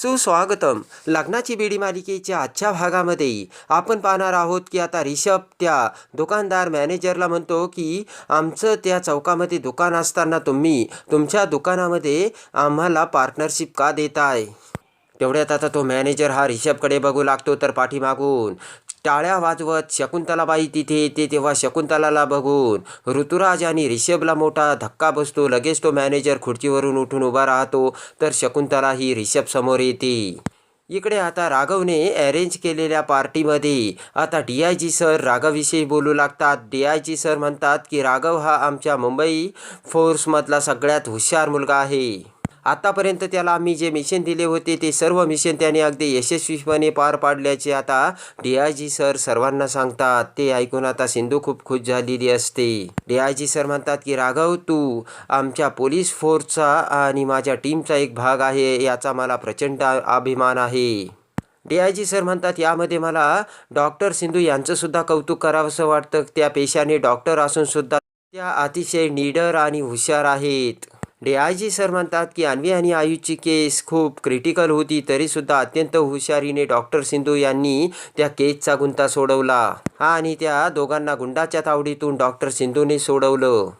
सुस्वागतम. लग्नाची बेडी मालिकेच्या आजच्या भागामध्ये आपण पाहणार आहोत की आता रिषभ त्या दुकानदार मॅनेजरला म्हणतो की आमचं त्या चौकामध्ये दुकान असताना तुम्ही तुमच्या दुकानामध्ये आम्हाला पार्टनरशिप का देताय? तेवढ्यात आता तो मॅनेजर हा रिषभकडे बघू लागतो तर पाठीमागून टाळ्या वाजवत शकुंतलाबाई तिथे येते तेव्हा शकुंतलाला बघून ऋतुराज आणि रिषभला मोठा धक्का बसतो. लगेच तो मॅनेजर खुर्चीवरून उठून उभा राहतो तर शकुंतला ही रिषभ समोर येते. इकडे आता राघवने अरेंज केलेल्या पार्टीमध्ये आता डी आय जी सर राघवविषयी बोलू लागतात. डी आय जी सर म्हणतात की राघव हा आमच्या मुंबई फोर्समधला सगळ्यात हुशार मुलगा आहे. आतापर्यंत त्याला आम्ही जे मिशन दिले होते ते सर्व मिशन त्याने अगदी यशस्वीपणे पार पाडल्याचे आता डी आय जी सर सर्वांना सांगतात. ते ऐकून आता सिंधू खूप खुश झालेली असते. डी आय जी सर म्हणतात की राघव तू आमच्या पोलीस फोर्सचा आणि माझ्या टीमचा एक भाग आहे याचा मला प्रचंड अभिमान आहे. डी आय जी सर म्हणतात यामध्ये मला डॉक्टर सिंधू यांचंसुद्धा कौतुक करावंसं वाटतं. त्या पेशाने डॉक्टर असूनसुद्धा त्या अतिशय निडर आणि हुशार आहेत. डी आय जी सर म्हणतात की अन्वी आणि आयुषची केस खूप क्रिटिकल होती तरीसुद्धा अत्यंत हुशारीने डॉक्टर सिंधू यांनी त्या केसचा गुंता सोडवला. आणि त्या दोघांना गुंडाच्या तावडीतून डॉक्टर सिंधूने सोडवलं.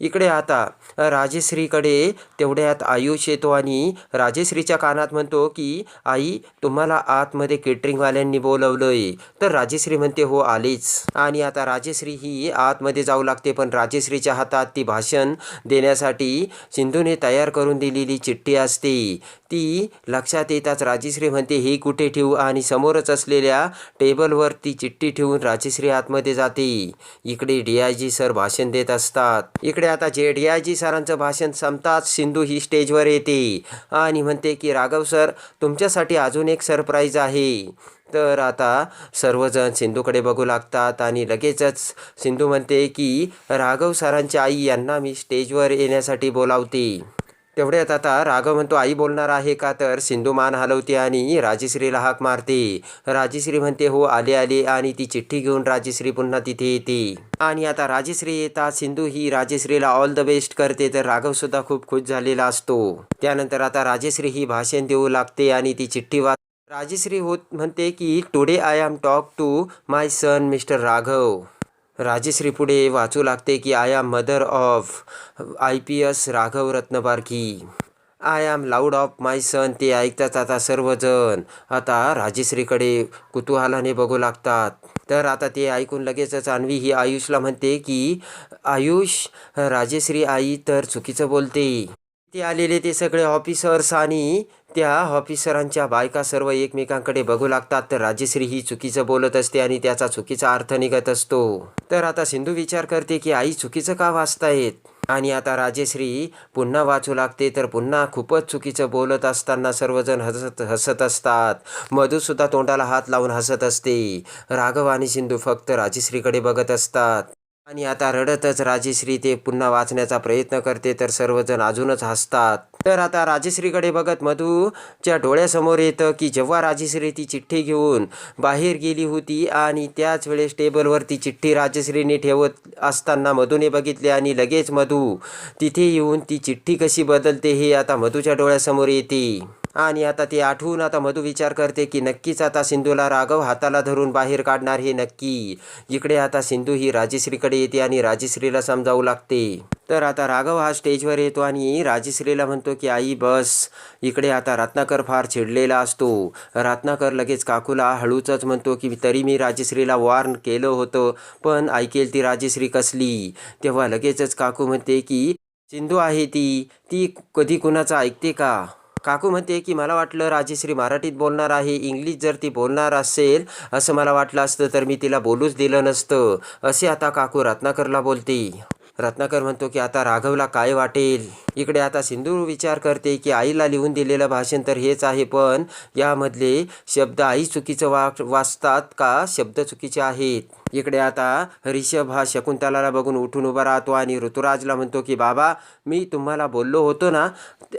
इकडे आता राजेश्रीकडे तेवढ्यात आयुष येतो आणि राजेश्रीच्या कानात म्हणतो की आई तुम्हाला आतमध्ये केटरिंगवाल्यांनी बोलवलंय. तर राजेश्री म्हणते हो आलीच. आणि आता राजेश्री ही आतमध्ये जाऊ लागते पण राजेश्रीच्या हातात ती भाषण देण्यासाठी सिंधूने तयार करून दिलेली चिठ्ठी असते. ती लक्षात येताच राजेश्री म्हणते हे कुठे ठेवू? आणि समोरच असलेल्या टेबलवर ती चिठ्ठी ठेवून राजेश्री आतमध्ये जाते. इकडे डी आय जी सर भाषण देत असतात. इकडे आता जे डी आय जी सरांचं भाषण संपताच सिंधू ही स्टेजवर येते. आणि म्हणते की राघव सर तुमच्यासाठी अजून एक सरप्राईज आहे. तर आता सर्वजण सिंधूकडे बघू लागतात आणि लगेचच सिंधू म्हणते की राघव सरांची आई यांना मी स्टेजवर येण्यासाठी बोलावते. तेवढ्यात आता राघव म्हणतो आई बोलणार आहे का? तर सिंधू मान हलवते आणि राजेश्रीला हाक मारते. राजेश्री म्हणते हो आले आले. आणि ती चिठ्ठी घेऊन राजेश्री पुन्हा तिथे येते. आणि आता राजेश्री येतात सिंधू ही राजेश्रीला ऑल द बेस्ट करते तर राघव सुद्धा खूप खुश झालेला असतो. त्यानंतर आता राजेश्री ही भाषण देऊ लागते आणि ती चिठ्ठी वाच राजेश्री होत म्हणते की today I am talk to my son mister Raghav. Rajeshree पुढे वाचू लागते की I am mother of I P S Raghav Ratnabarki. I am loud of my son ते ऐकताच आता सर्वजण. आता राजेश्रीकडे कुतूहलाने बघू लागतात. तर आता ते ऐकून लगेचच अन्वी ही आयुषला म्हणते की आयुष राजेश्री आई तर चुकीचं बोलते. ते आलेले ते सगळे ऑफिसर्स आणि त्या ऑफिसरांच्या बायका सर्व एकमेकांकडे बघू लागतात. तर राजेश्री ही चुकीचं बोलत असते आणि त्याचा चुकीचा अर्थ निघत असतो. तर आता सिंधू विचार करते की आई चुकीचं का वाचतायत? आणि आता राजेश्री पुन्हा वाचू लागते तर पुन्हा खूपच चुकीचं बोलत असताना सर्वजण हसत हसत असतात. मधूसुद्धा तोंडाला हात लावून हसत असते. राघव आणि सिंधू फक्त राजेश्रीकडे बघत असतात. आणि आता रडतच राजेश्री ते पुन्हा वाचण्याचा प्रयत्न करते तर सर्वजण अजूनच हसतात. तर आता राजेश्रीकडे बघत मधूच्या डोळ्यासमोर येतं की जेव्हा राजेश्री ती चिठ्ठी घेऊन बाहेर गेली होती आणि त्याच वेळेस टेबलवर ती चिठ्ठी राजेश्रीने ठेवत असताना मधूने बघितले आणि लगेच मधू तिथे येऊन ती चिठ्ठी कशी बदलते हे आता मधूच्या डोळ्यासमोर येते. आणि आता ते आठवून आता मधू विचार करते की नक्कीच आता सिंधूला राघव हाताला धरून बाहेर काढणार हे नक्की. इकडे आता सिंधू ही राजेश्रीकडे येते आणि राजेश्रीला समजावू लागते. तर आता राघव हा स्टेजवर येतो आणि राजेश्रीला म्हणतो की आई बस. इकडे आता रत्नाकर फार चिडलेला असतो. रत्नाकर लगेच काकूला हळूचच म्हणतो की तरी मी राजेश्रीला वॉर्न केलं होतं पण ऐकेल ती राजेश्री कसली? तेव्हा लगेचच काकू म्हणते की सिंधू आहे ती. ती कधी कुणाचं ऐकते का? काकू म्हणते की मला वाटलं राजेश्री मराठीत बोलणार आहे इंग्लिश जर ती बोलणार असेल असं मला वाटलं असतं तर मी तिला बोलूच दिलं नसतं असे आता काकू रत्नाकरला बोलते. रत्नाकर म्हणतो की आता राघवला काय वाटेल? इकडे आता सिंधू विचार करते की आईला लिहून दिलेलं भाषण तर हेच आहे पण यामधले शब्द आई चुकीचं वा वाचतात का? शब्द चुकीचे आहेत. इकडे आता रिषभ हा शकुंतलाला बघून उठून उभा राहतो आणि ऋतुराजला म्हणतो की बाबा मी तुम्हाला बोललो होतो ना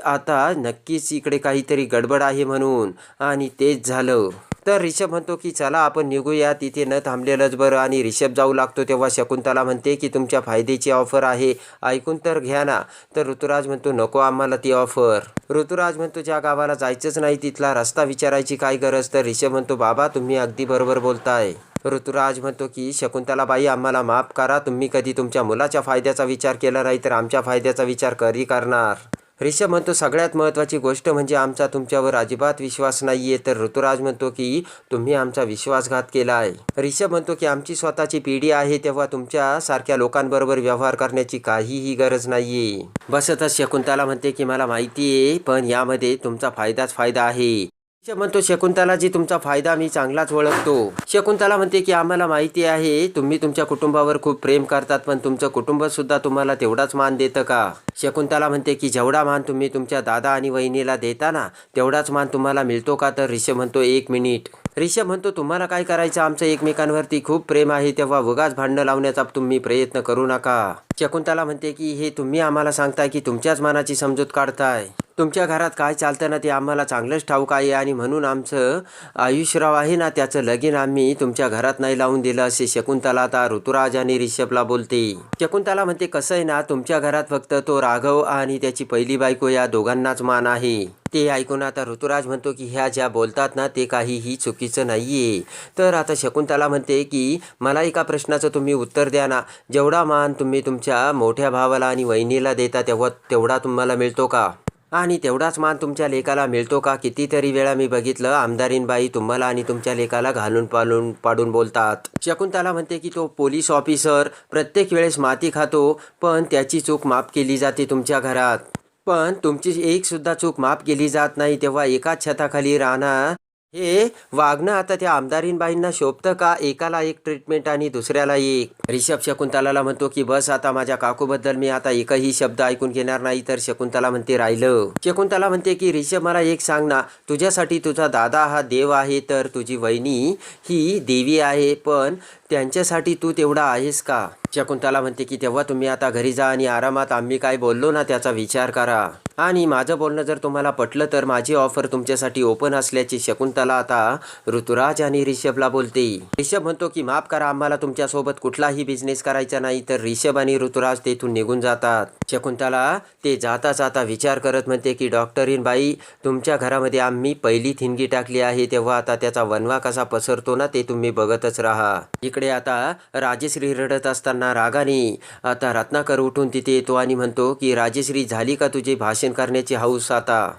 आता नक्कीच इकडे काहीतरी गडबड आहे म्हणून. आणि तेच झालं. तर रिषभ म्हणतो की चला आपण निघूया. तिथे न थांबलेलंच बरं. आणि रिषभ जाऊ लागतो तेव्हा शकुंतला म्हणते की तुमच्या फायद्याची ऑफर आहे. ऐकून तर घ्या ना. तर ऋतुराज म्हणतो नको आम्हाला ती ऑफर. ऋतुराज म्हणतो ज्या गावाला जायचंच नाही तिथला रस्ता विचारायची काय गरज? तर रिषभ म्हणतो बाबा तुम्ही अगदी बरोबर बोलताय. ऋतुराज म्हणतो की शकुंतलाबाई आम्हाला माफ करा. तुम्ही कधी तुमच्या मुलाच्या फायद्याचा विचार केला नाही तर आमच्या फायद्याचा विचार कधी करणार. रिषभ म्हणतो सगळ्यात महत्त्वाची गोष्ट म्हणजे आमचा तुमच्यावर अजिबात विश्वास नाही आहे तर ऋतुराज म्हणतो की तुम्ही आमचा विश्वासघात केला आहे. रिषभ म्हणतो की आमची स्वतःची पिढी आहे तेव्हा तुमच्यासारख्या लोकांबरोबर व्यवहार करण्याची काहीही गरज नाही आहे बसतच शकुंतला म्हणते की मला माहिती आहे पण यामध्ये तुमचा फायदाच फायदा आहे. म्हणतो शकुंतलाजी तुमचा फायदा मी चांगलाच ओळखतो. शकुंतला म्हणते की आम्हाला माहिती आहे तुम्ही तुमच्या कुटुंबावर खूप प्रेम करतात पण तुमचं कुटुंब सुद्धा तुम्हाला तेवढाच मान देतं का? शकुंतला म्हणते की जेवढा मान तुम्ही तुमच्या दादा आणि वहिनीला देता ना तेवढाच मान तुम्हाला मिळतो का? तर ऋषभ म्हणतो एक मिनिट. ऋषभ म्हणतो तुम्हाला काय करायचं? आमचं एकमेकांवरती खूप प्रेम आहे तेव्हा उगाच भांडणं लावण्याचा तुम्ही प्रयत्न करू नका. शकुंतला म्हणते की हे तुम्ही आम्हाला सांगताय की तुमच्याच मानाची समजूत काढताय. तुमच्या घरात काय चालतं ना ते आम्हाला चांगलंच ठाऊक आहे आणि म्हणून आमचं आयुष्यराव आहे ना त्याचं लगीन आम्ही तुमच्या घरात नाही लावून दिलं असे शकुंतला आता ऋतुराज आणि रिषभला बोलते. शकुंतला म्हणते कसं आहे ना तुमच्या घरात फक्त तो राघव आणि त्याची पहिली बायको या दोघांनाच मान आहे. ते ऐकून आता ऋतुराज म्हणतो की ह्या ज्या बोलतात ना ते काहीही चुकीचं नाही आहे तर आता शकुंतला म्हणते की मला एका प्रश्नाचं तुम्ही उत्तर द्या ना. जेवढा मान तुम्ही तुमच्या मोठ्या भावाला आणि वहिनीला देता तेव्हा तेवढा तुम्हाला मिळतो का? आणि तेवढाच मान तुमच्या लेकाला मिळतो का? कितीतरी वेळा मी बघितलं आमदारीनबाई तुम्हाला आणि तुमच्या लेकाला घालून पालून पाडून बोलतात. शकुंतला म्हणते की तो पोलीस ऑफिसर प्रत्येक वेळेस माती खातो पण त्याची चूक माफ केली जाते तुमच्या घरात. पण तुमची एकसुद्धा चूक माफ केली जात नाही तेव्हा एकाच छताखाली राहणार हे वागणं आता त्या आमदारीनबाईंना शोभतं का? एकाला एक ट्रीटमेंट आणि दुसऱ्याला एक. रिषभ शकुंतलाला म्हणतो की बस आता माझ्या काकूबद्दल मी आता एकही शब्द ऐकून घेणार नाही. तर शकुंतला म्हणते राहिलं. शकुंतला म्हणते की रिषभ मला एक सांग ना. तुझ्यासाठी तुझा दादा हा देव आहे तर तुझी वहिनी ही देवी आहे पण त्यांच्यासाठी तू तेवढा आहेस का? शकुंतला म्हणते की तेव्हा तुम्ही आता घरी जा आणि आरामात आम्ही काय बोललो ना त्याचा विचार करा. आणि माझं बोलणं जर तुम्हाला पटलं तर माझी ऑफर तुमच्यासाठी ओपन असल्याची शकुंतला आता ऋतुराज आणि रिषभला बोलते. रिषभ म्हणतो की माफ करा आम्हाला तुमच्यासोबत कुठलाही बिझनेस करायचा नाही. तर रिषभ आणि ऋतुराज तेथून निघून जातात. शकुंतला ते जाता जाता विचार करत म्हणते की डॉक्टरीन बाई तुमच्या घरामध्ये आम्ही पहिली थिणगी टाकली आहे तेव्हा आता त्याचा वनवा कसा पसरतो ना ते तुम्ही बघतच राहा. इकडे आता राजेश्री रडत असताना रागाने आता रत्नाकर उठून तिथे येतो आणि म्हणतो की राजेश्री झाली का तुझे भाषण करण्याची हौस आता?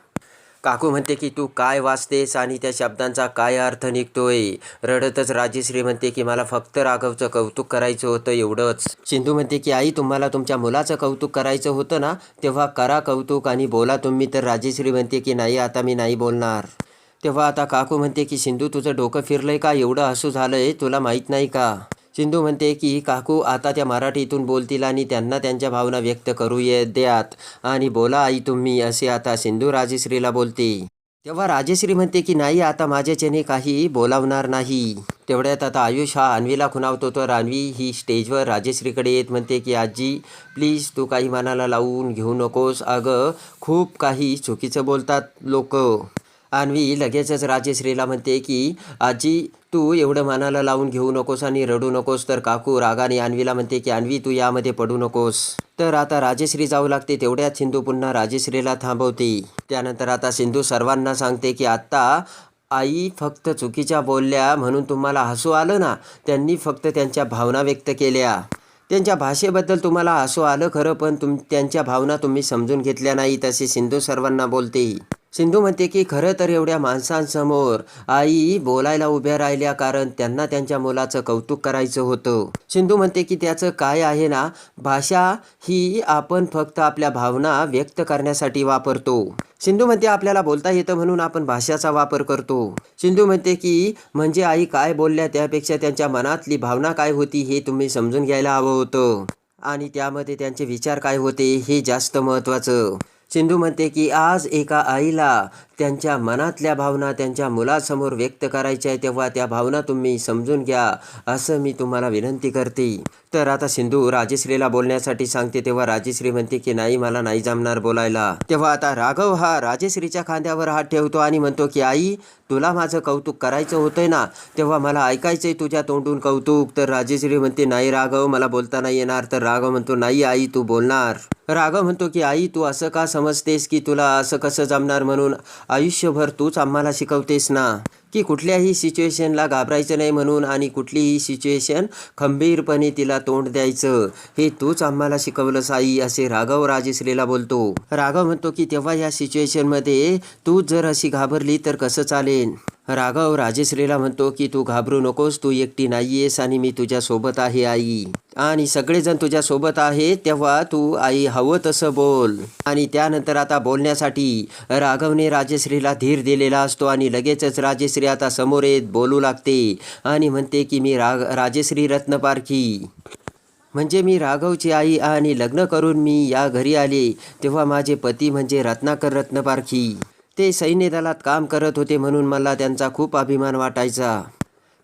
काकू म्हणते की तू काय वाचतेस आणि त्या शब्दांचा काय अर्थ निघतोय? रडतच राजेश्री म्हणते की मला फक्त राघवचं कौतुक करायचं होतं एवढंच. सिंधू म्हणते की आई तुम्हाला तुमच्या मुलाचं कौतुक करायचं होतं ना? तेव्हा करा कौतुक आणि बोला तुम्ही. तर राजेश्री म्हणते की नाही आता मी नाही बोलणार. तेव्हा आता काकू म्हणते की सिंधू तुझं डोकं फिरलंय का? एवढं हसू झालंय तुला माहीत नाही का? सिंधू म्हणते की काकू आता त्या मराठीतून बोलतील आणि त्यांना त्यांच्या भावना व्यक्त करू ये द्यात. आणि बोला आई तुम्ही असे आता सिंधू राजेश्रीला बोलते. तेव्हा राजेश्री म्हणते की नाही आता माझ्याच्याने काही बोलावणार नाही. तेवढ्यात आता आयुष हा अन्वीला खुणावतो. तर अन्वी ही स्टेजवर राजेश्रीकडे येत म्हणते की आजी प्लीज तू काही मनाला लावून घेऊ नकोस. अगं खूप काही चुकीचं बोलतात लोक. अन्वी लगेचच राजेश्रीला म्हणते की आजी तू एवढं मनाला लावून घेऊ नकोस आणि रडू नकोस. तर काकू रागाने अन्वीला म्हणते की अन्वी तू यामध्ये पडू नकोस. तर आता राजेश्री जाऊ लागते. तेवढ्यात सिंधू पुन्हा राजेश्रीला थांबवते. त्यानंतर आता सिंधू सर्वांना सांगते की आत्ता आई फक्त चुकीच्या बोलल्या म्हणून तुम्हाला हसू आलं ना? त्यांनी फक्त त्यांच्या भावना व्यक्त केल्या. त्यांच्या भाषेबद्दल तुम्हाला हसू आलं खरं पण तुम त्यांच्या भावना तुम्ही समजून घेतल्या नाही तसे सिंधू सर्वांना बोलते. सिंधू म्हणते की खरं तर एवढ्या माणसांसमोर आई बोलायला उभ्या राहिल्या कारण त्यांना त्यांच्या मुलाचं कौतुक करायचं होतं. सिंधू म्हणते की त्याचं काय आहे ना भाषा ही आपण फक्त आपल्या भावना व्यक्त करण्यासाठी वापरतो. सिंधू म्हणते आपल्याला बोलता येतं म्हणून आपण भाषाचा वापर करतो. सिंधू म्हणते की म्हणजे आई काय बोलल्या त्यापेक्षा त्यांच्या मनातली भावना काय होती हे तुम्ही समजून घ्यायला हवं होतं आणि त्यामध्ये त्यांचे विचार काय होते हे जास्त महत्त्वाचं. सिंधू म्हणते की आज एका आईला त्यांच्या मनातल्या भावना त्यांच्या मुलासमोर व्यक्त करायच्या आहे तेव्हा त्या भावना तुम्ही समजून घ्या असं मी तुम्हाला विनंती करते. तर आता सिंधू राजश्रीला बोलण्यासाठी सांगते तेव्हा राजश्री म्हणते की नाही मला नाही जमणार बोलायला. तेव्हा आता राघव हा राजश्रीच्या खांद्यावर हात ठेवतो आणि म्हणतो की आई तुला माझं कौतुक करायचं होतंय ना तेव्हा मला ऐकायचंय तुझ्या तोंडून कौतुक. तर राजश्री म्हणते नाही राघव मला बोलता नाही येणार. तर राघव म्हणतो नाही आई तू बोलणार. राघव म्हणतो की आई तू असं का समजतेस की तुला असं कसं जमणार? म्हणून आयुष्यभर तूच आम्हाला शिकवतेस ना. की कुठल्याही सिच्युएशनला घाबरायचं नाही म्हणून आणि कुठलीही सिच्युएशन खंबीरपणे तिला तोंड द्यायचं. हे तूच आम्हाला शिकवलंस आई असे राघव राजेश्रीला बोलतो. राघव म्हणतो की तेव्हा या सिच्युएशनमध्ये तू जर अशी घाबरली तर कसं चालेल? राघव राजेश्रीला म्हणतो की तू घाबरू नकोस तू एकटी नाहीयेस आणि मी तुझ्यासोबत आहे आई. आणि सगळेजण तुझ्यासोबत आहे तेव्हा तू आई हवं तसं बोल. आणि त्यानंतर आता बोलण्यासाठी राघवने राजेश्रीला धीर दिलेला असतो आणि लगेचच राजेश्री आता समोर येत बोलू लागते आणि म्हणते की मी राग राजेश्री रत्नपारखी. म्हणजे मी राघवची आई आणि लग्न करून मी या घरी आले तेव्हा माझे पती म्हणजे रत्नाकर रत्नपारखी. ते सैन्य दलात काम करत होते म्हणून मला त्यांचा खूप अभिमान वाटायचा.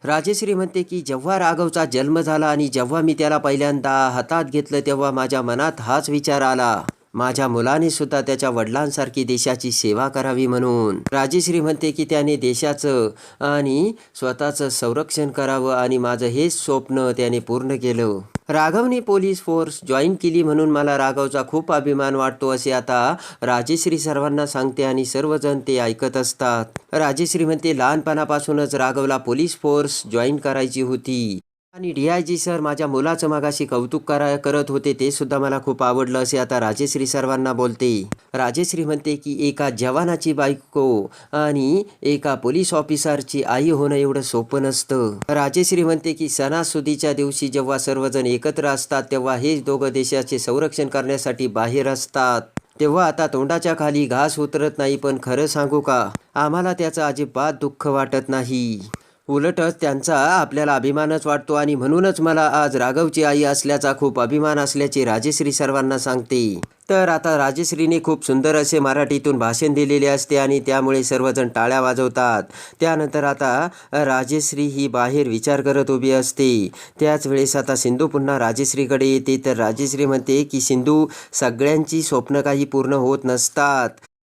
राजेश्री म्हणते की जेव्हा राघवचा जन्म झाला आणि जेव्हा मी त्याला पहिल्यांदा हातात घेतलं तेव्हा माझ्या मनात हाच विचार आला. माझ्या मुलाने सुद्धा त्याच्या वडिलांसारखी देशाची सेवा करावी म्हणून. राजेश्री म्हणते की त्याने देशाचं आणि स्वतःचं संरक्षण करावं आणि माझं हेच स्वप्न त्याने पूर्ण केलं. राघवने पोलीस फोर्स जॉईन केली म्हणून मला राघवचा खूप अभिमान वाटतो असे आता राजेश्री सर्वांना सांगते आणि सर्वजण ते ऐकत असतात. राजेश्री म्हणते लहानपणापासूनच राघवला पोलीस फोर्स जॉईन करायची होती. आणि डी आय जी सर माझ्या मुलाचं मागाशी कौतुक करा करत होते ते सुद्धा मला खूप आवडलं असे आता राजेश्री सर्वांना बोलते. राजेश्री म्हणते की एका जवानाची बायको आणि एका पोलीस ऑफिसरची आई होणं एवढं सोपं नसतं. राजेश्री म्हणते की सणासुदीच्या दिवशी जेव्हा सर्वजण एकत्र असतात तेव्हा हेच दोघं देशाचे संरक्षण करण्यासाठी बाहेर असतात. तेव्हा आता तोंडाच्या खाली घास उतरत नाही पण खरं सांगू का? आम्हाला त्याचं अजिबात दुःख वाटत नाही. उलटच त्यांचा आपल्याला अभिमानच वाटतो आणि म्हणूनच मला आज राघवची आई असल्याचा खूप अभिमान असल्याचे राजेश्री सर्वांना सांगते. तर आता राजेश्रीने खूप सुंदर असे मराठीतून भाषण दिलेले असते आणि त्यामुळे सर्वजण टाळ्या वाजवतात. त्यानंतर आता राजेश्री ही बाहेर विचार करत उभी असते. त्याच वेळेस आता सिंधू पुन्हा राजेश्रीकडे येते. तर राजेश्री म्हणते की सिंधू सगळ्यांची स्वप्न काही पूर्ण होत नसतात.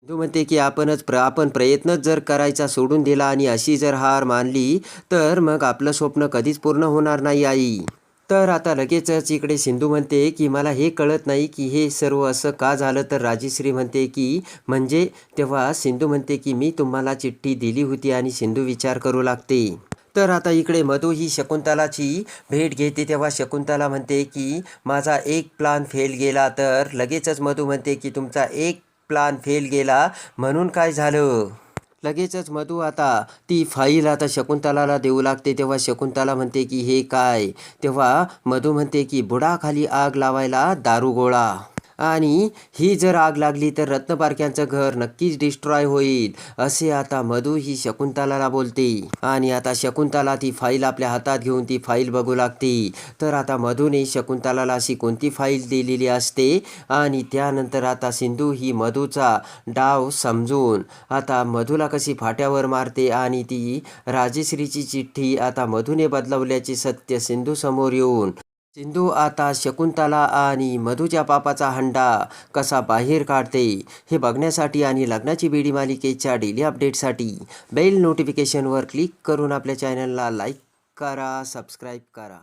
सिंधू म्हणते की आपणच प्र आपण प्रयत्नच जर करायचा सोडून दिला आणि अशी जर हार मानली तर मग आपलं स्वप्न कधीच पूर्ण होणार नाही आई. तर आता लगेचच इकडे सिंधू म्हणते की मला हे कळत नाही की हे सर्व असं का झालं? तर राजेश्री म्हणते की म्हणजे तेव्हा सिंधू म्हणते की मी तुम्हाला चिठ्ठी दिली होती आणि सिंधू विचार करू लागते. तर आता इकडे मधू ही शकुंतलाची भेट घेते. तेव्हा शकुंतला म्हणते की माझा एक प्लान फेल गेला तर लगेचच मधू म्हणते की तुमचा एक प्लान फेल गेला म्हणून काय झालं? लगेचच मधू आता ती फाईल आता शकुंतलाला देऊ लागते. तेव्हा शकुंतला म्हणते की हे काय? तेव्हा मधू म्हणते की बुडाखाली आग लावायला दारुगोळा. आणि ही जर आग लागली तर रत्नपारख्यांचं घर नक्कीच डिस्ट्रॉय होईल असे आता मधू ही शकुंतलाला बोलते. आणि आता शकुंतला ती फाईल आपल्या हातात घेऊन ती फाईल बघू लागते. तर आता मधूने शकुंतलाला अशी कोणती फाईल दिलेली असते? आणि त्यानंतर आता सिंधू ही मधूचा डाव समजून आता मधूला कशी फाट्यावर मारते आणि ती राजेश्रीची चिठ्ठी आता मधूने बदलवल्याचे सत्य सिंधू समोर येऊन सिंधू आता शकुंतला आणि मधूच्या पापाचा हंडा कसा बाहेर काढते हे बघण्यासाठी आणि लग्नाची बेडी मालिकेच्या डेली अपडेटसाठी बेल नोटिफिकेशनवर क्लिक करून आपल्या चॅनलला लाईक करा सबस्क्राईब करा.